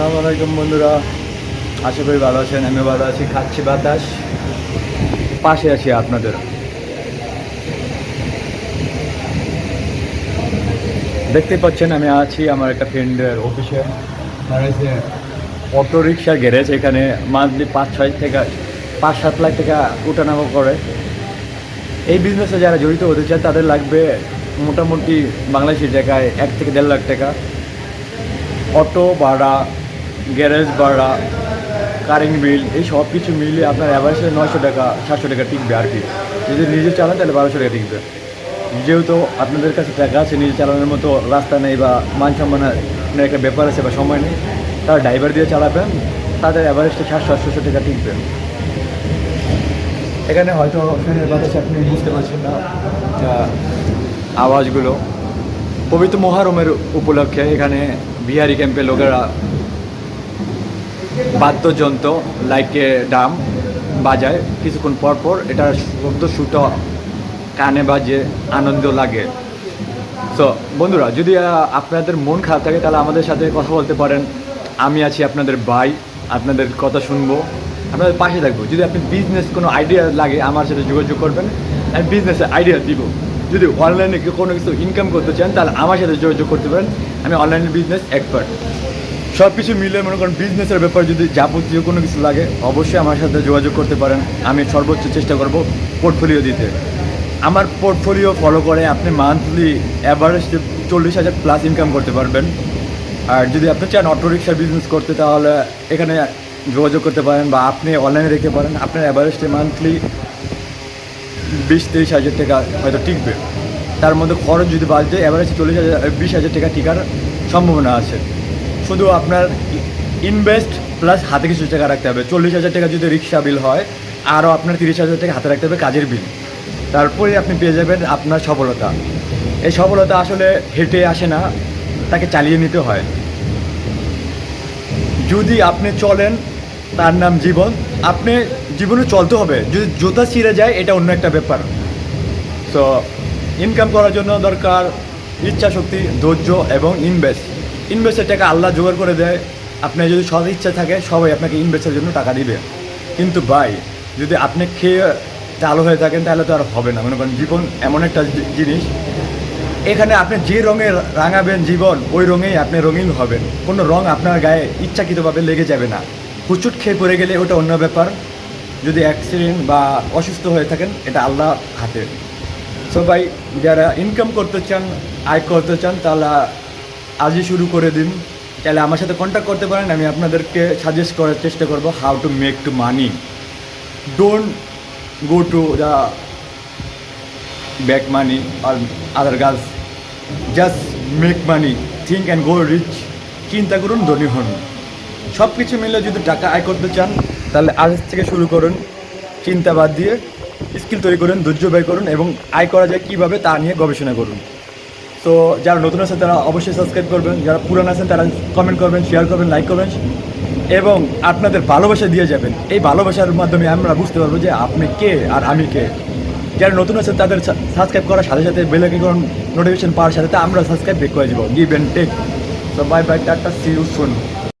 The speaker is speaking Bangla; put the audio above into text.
আসসালামু আলাইকুম বন্ধুরা। আশা করি ভালো আছেন আমি ভালো আছি। খাচ্ছি বাতাস। পাশে আছি আপনাদের। দেখতে পাচ্ছেন, আমি আছি আমার একটা ফ্রেন্ডের অফিসে অটো রিক্সার গ্যারেজ এখানে মান্থলি পাঁচ, ছয় থেকে পাঁচ, সাত লাখ টাকা উঠানামা করে। এই বিজনেসে যারা জড়িত হতে চায়, তাদের লাগবে মোটামুটি বাংলাদেশি টাকায় এক থেকে দেড় লাখ টাকা। অটো ভাড়া গ্যারেজ, ভাড়া, কারেন্ট বিল, এই সব কিছু মিলিয়ে আপনার অ্যাভারেজে নয়শো টাকা, সাতশো টাকা টিকবে আর কি। যদি নিজে চালান, তাহলে বারোশো টাকা টিকবে। যেহেতু আপনাদের কাছে টাকা আছে, নিজে চালানোর মতো রাস্তা নেই বা মান সম্মানের একটা ব্যাপার আছে বা সময় নেই, তারা ড্রাইভার দিয়ে চালাবেন, তাদের অ্যাভারেজটা সাতশো, আটশোশো টাকা টিকবে। এখানে হয়তো ফ্যানের বাতাসে আপনি বুঝতে পারছেন না আওয়াজগুলো। পবিত্র মহারমের উপলক্ষে এখানে বিহারি ক্যাম্পে লোকেরা বাদ্যযন্ত্র লাইকে ডাম বাজায়। কিছুক্ষণ পর পর এটার শব্দ সুত কানে বাজে, আনন্দ লাগে। তো বন্ধুরা, যদি আপনাদের মন খারাপ থাকে, তাহলে আমাদের সাথে কথা বলতে পারেন। আমি আছি আপনাদের ভাই, আপনাদের কথা শুনব। আপনাদের পাশে থাকব। যদি আপনি বিজনেস কোনো আইডিয়া লাগে, আমার সাথে যোগাযোগ করবেন। আমি বিজনেসের আইডিয়া দিব। যদি অনলাইনে কোনো কিছু ইনকাম করতে চান, তাহলে আমার সাথে যোগাযোগ করতে পারেন। আমি অনলাইন বিজনেস এক্সপার্ট সব কিছু মিলে মনে করেন বিজনেসের ব্যাপার যদি যাবতীয় কোনো কিছু লাগে, অবশ্যই আমার সাথে যোগাযোগ করতে পারেন। আমি সর্বোচ্চ চেষ্টা করব পোর্টফোলিও দিতে। আমার পোর্টফোলিও ফলো করে আপনি মান্থলি অ্যাভারেজ চল্লিশ হাজার প্লাস ইনকাম করতে পারবেন। আর যদি আপনি চান অটো রিক্সা বিজনেস করতে, তাহলে এখানে যোগাযোগ করতে পারেন বা আপনি অনলাইনে রেখে পারেন। আপনার অ্যাভারেজে মান্থলি বিশ তিরিশ হাজার টাকা হয়তো টিকবে। তার মধ্যে খরচ যদি যায় অ্যাভারেজ চল্লিশ হাজার, বিশ হাজার টাকা টিকার সম্ভাবনা আছে। শুধু আপনার ইনভেস্ট প্লাস হাতে কিছু টাকা রাখতে হবে। চল্লিশ হাজার টাকা যদি রিক্সা বিল হয় আরও আপনার তিরিশ হাজার টাকা হাতে রাখতে হবে কাজের বিল তারপরে আপনি পেয়ে যাবেন আপনার সফলতা। এই সফলতা আসলে হেঁটে আসে না, তাকে চালিয়ে নিতে হয়। যদি আপনি চলেন, তার নাম জীবন। আপনি জীবনে চলতে হবে। যদি জুতা ছিঁড়ে যায়, এটা অন্য একটা ব্যাপার। সো ইনকাম করার জন্য দরকার ইচ্ছা শক্তি ধৈর্য এবং ইনভেস্ট ইনভেস্টের টাকা আল্লাহ জোগাড় করে দেয়। আপনার যদি সব ইচ্ছা থাকে, সবাই আপনাকে ইনভেস্টের জন্য টাকা দিবে। কিন্তু ভাই, যদি আপনি খেয়ে চালু হয়ে থাকেন, তাহলে তো আর হবে না। মনে করেন জীবন এমন একটা জিনিস। এখানে আপনি যে রঙে রাঙাবেন জীবন, ওই রঙেই আপনি রঙিন হবেন। কোনো রং আপনার গায়ে ইচ্ছাকৃতভাবে লেগে যাবে না। হুচুট খেয়ে পড়ে গেলে ওটা অন্য ব্যাপার। যদি অ্যাক্সিডেন্ট বা অসুস্থ হয়ে থাকেন, এটা আল্লাহ হাতে। সবাই যারা ইনকাম করতে চান, আয় করতে চান, তাহলে আজই শুরু করে দিন। তাহলে আমার সাথে কন্ট্যাক্ট করতে পারেন, আমি আপনাদেরকে সাজেস্ট করার চেষ্টা করব how to make to money don't go to the back money R other girls just make money think and go rich চিন্তা করুন, ধনী হন। সব কিছু মিলে যদি টাকা আয় করতে চান, তাহলে আজ থেকে শুরু করুন। চিন্তা বাদ দিয়ে স্কিল তৈরি করুন, ধৈর্য ব্যয় করুন এবং আয় করা যায় কীভাবে তা নিয়ে গবেষণা করুন। তো যারা নতুন আছেন তারা অবশ্যই সাবস্ক্রাইব করবেন। যারা পুরান আছেন তারা কমেন্ট করবেন শেয়ার করবেন লাইক করবেন। এবং আপনাদের ভালোবাসা দিয়ে যাবেন। এই ভালোবাসার মাধ্যমে আমরা বুঝতে পারব যে আপনি কে আর আমি কে। যারা নতুন আছেন তাদের সাবস্ক্রাইব করার সাথে সাথে বেলাইকন নোটিফিকেশন পাওয়ার সাথে আমরা সাবস্ক্রাইব করে যাব give and take so bye bye tata see you soon